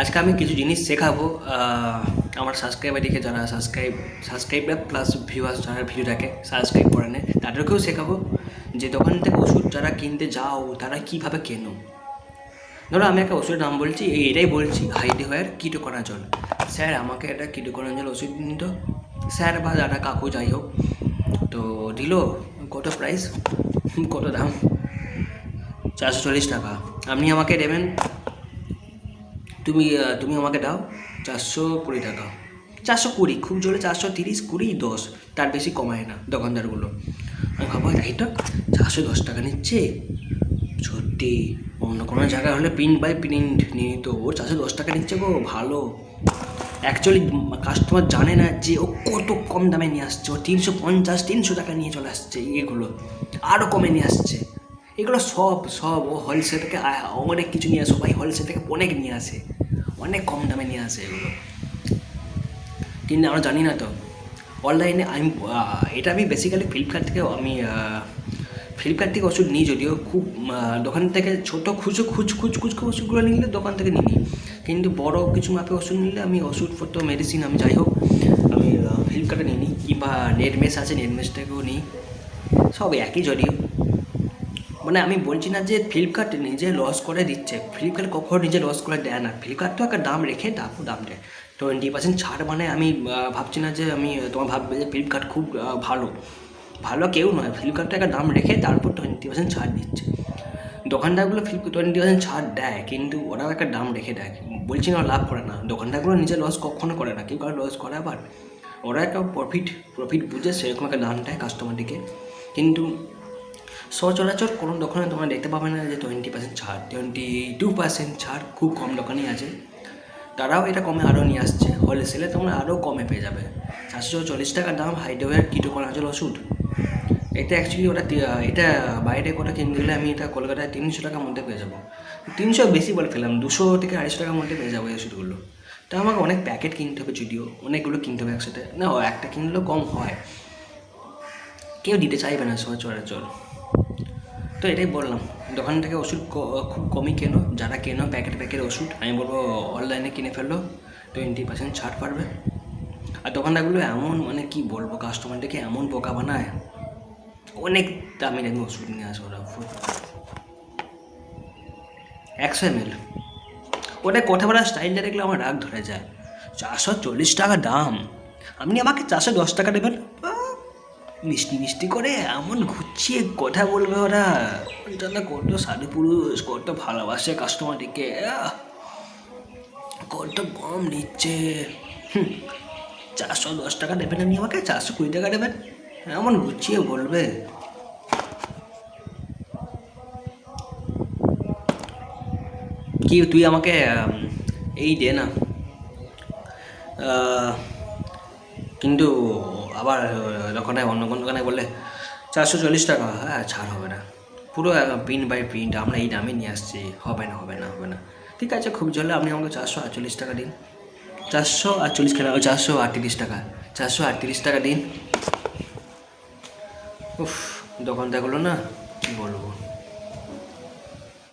আজকে আমি কিছু জিনিস শেখাবো আমার সাবস্ক্রাইবার সাবস্ক্রাইবারদিকে যারা সাবস্ক্রাইব সাবস্ক্রাইবার প্লাস ভিউয়ার্স যারা ভিডিওটাকে সাবস্ক্রাইব করে নেয় তাদেরকেও শেখাবো যে দোকান থেকে ওষুধ যারা কিনতে যাও, তারা কীভাবে কেনো। ধরো আমি একটা ওষুধের নাম বলছি, এই এটাই বলছি হাইডি হয়ার কিটোকোনাজল। স্যার, আমাকে একটা কিটোকোনা জল ওষুধ দিন তো। স্যার বা দাদা, কাকু যাই হোক, তো দিল, কত প্রাইস কত দাম? চারশো চল্লিশ টাকা। আপনি আমাকে দেবেন তুমি তুমি আমাকে দাও চারশো কুড়ি টাকা। চারশো কুড়ি, খুব জোরে চারশো তিরিশ, কুড়ি দশ, তার বেশি কমায় না দোকানদারগুলো। আমি ভাবো তো চারশো দশ টাকা নিচ্ছে। সত্যি, অন্য কোনো জায়গায় হলে প্রিন্ট বাই প্রিন্ট নিয়ে নিত ও চারশো দশ টাকা নিচ্ছে গো, ভালো। অ্যাকচুয়ালি কাস্টমার জানে না যে ও কত কম দামে নিয়ে আসছে। ও তিনশো পঞ্চাশ, তিনশো টাকা নিয়ে চলে আসছে এগুলো আরও কমে নিয়ে আসছে। এগুলো সব সব ও হোলসেল থেকে অনেক কিছু নিয়ে আসে, সবাই হোলসেল থেকে অনেক নিয়ে আসে। অনেক কম দামে নিয়ে আসে এগুলো। কিন্তু আমরা জানি না তো। অনলাইনে আমি এটা আমি বেসিক্যালি ফ্লিপকার্ট থেকে আমি ফ্লিপকার্ট থেকে ওষুধ নিই যদিও খুব দোকান থেকে ছোটো খুচো, খুচ খুচ খুচ ওষুধগুলো নিলে দোকান থেকে নিই। কিন্তু বড় কিছু মাপে ওষুধ নিলে আমি ওষুধপত্র মেডিসিন আমি যাই হোক, আমি ফ্লিপকার্টে নিই নিই। কিংবা নেটমেস আছে নেটমেস থেকেও নিই। সব একই যদিও। মানে আমি বলছি না যে ফ্লিপকার্ট নিজে লস করে দিচ্ছে। ফ্লিপকার্ট কখনো নিজে লস করে দেয় না। ফ্লিপকার্ট তো একটা দাম রেখে তারপর দাম দেয়। টোয়েন্টি পার্সেন্ট ছাড় মানে আমি ভাবছি না যে আমি তোমার ভাববে যে ফ্লিপকার্ট খুব ভালো। ভালো কেউ নয়। ফ্লিপকার্টটা একটা দাম রেখে তারপর টোয়েন্টি পার্সেন্ট ছাড় দিচ্ছে। দোকানদারগুলো ফ্লিপ টোয়েন্টি পার্সেন্ট ছাড় দেয়, কিন্তু ওরাও একটা দাম রেখে দেয়। বলছি না ওরা লাভ করে না। দোকানদারগুলো নিজে লস কখনো করে না। কেউ কারও লস করে আবার। ওরা একটা প্রফিট প্রফিট বুঝে সেরকম একটা দাম দেয় কাস্টমারটিকে কিন্তু সচরাচর কোনো দোকানে তোমরা দেখতে পাবে না যে টোয়েন্টি পার্সেন্ট ছাড় টোয়েন্টি টু পার্সেন্ট ছাড় খুব কম দোকানেই আছে। তারাও এটা কমে আরও নিয়ে আসছে। হোলসেলে তোমরা আরও কমে পেয়ে যাবে। চারশো চল্লিশ টাকার দাম হাইডোয়ার কিটোকোনাজল ওষুধ। এটা অ্যাকচুয়ালি ওটা এটা বাইরে করে কিনতে গেলে আমি এটা কলকাতায় তিনশো টাকার মধ্যে পেয়ে যাব। তিনশো বেশি বলে ফেলাম দুশো থেকে আড়াইশো টাকার মধ্যে পেয়ে যাব এই ওষুধগুলো। তা আমাকে অনেক প্যাকেট কিনতে হবে যদিও, অনেকগুলো কিনতে হবে একসাথে। না, একটা কিনলেও কম হয়। কেউ দিতে চাইবে না সচরাচর। তো এটাই বললাম। দোকান থেকে ওষুধ খুব কমই কেনো, যারা কেনো প্যাকেট প্যাকেট ওষুধ, আমি বলব অনলাইনে কিনে ফেলল টোয়েন্টি পার্সেন্ট ছাড় পারবে। আর দোকানদারগুলো এমন মানে কি বলব কাস্টমারটাকে এমন বোকা বানায়, অনেক দামি দামি ওষুধ নিয়ে আসে ওরা একশো এম এল ওটা কথা বলার স্টাইলটা দেখলে আমার রাগ ধরে যায়। চারশো চল্লিশ টাকা দাম। আপনি আমাকে চারশো দশ টাকা দেবেন? মিষ্টি মিষ্টি করে এমন ঘুরছিয়ে কথা বলবে ওরা। জানা কত সাধু পুরুষ, কত ভালোবাসে কাস্টমারটিকে কত কম নিচ্ছে। চারশো দশ টাকা দেবেন আপনি আমাকে? চারশো কুড়ি টাকা দেবেন? এমন গুছিয়ে বলবে। কি তুই আমাকে এই দে না। কিন্তু আবার দোকানে অন্য কোনো দোকানে বললে, চারশো চল্লিশ টাকা হ্যাঁ ছাড় হবে না। পুরো প্রিন্ট বাই প্রিন্ট আমরা এই দামে নিয়ে আসছি, হবে না হবে না হবে না। ঠিক আছে, খুব জলে আপনি আমাকে চারশো আটচল্লিশ টাকা দিন। চারশো আটচল্লিশ কেন? চারশো আটত্রিশ টাকা। চারশো আটত্রিশ টাকা দিন। উফ দোকানদারগুলো না, কী বলব?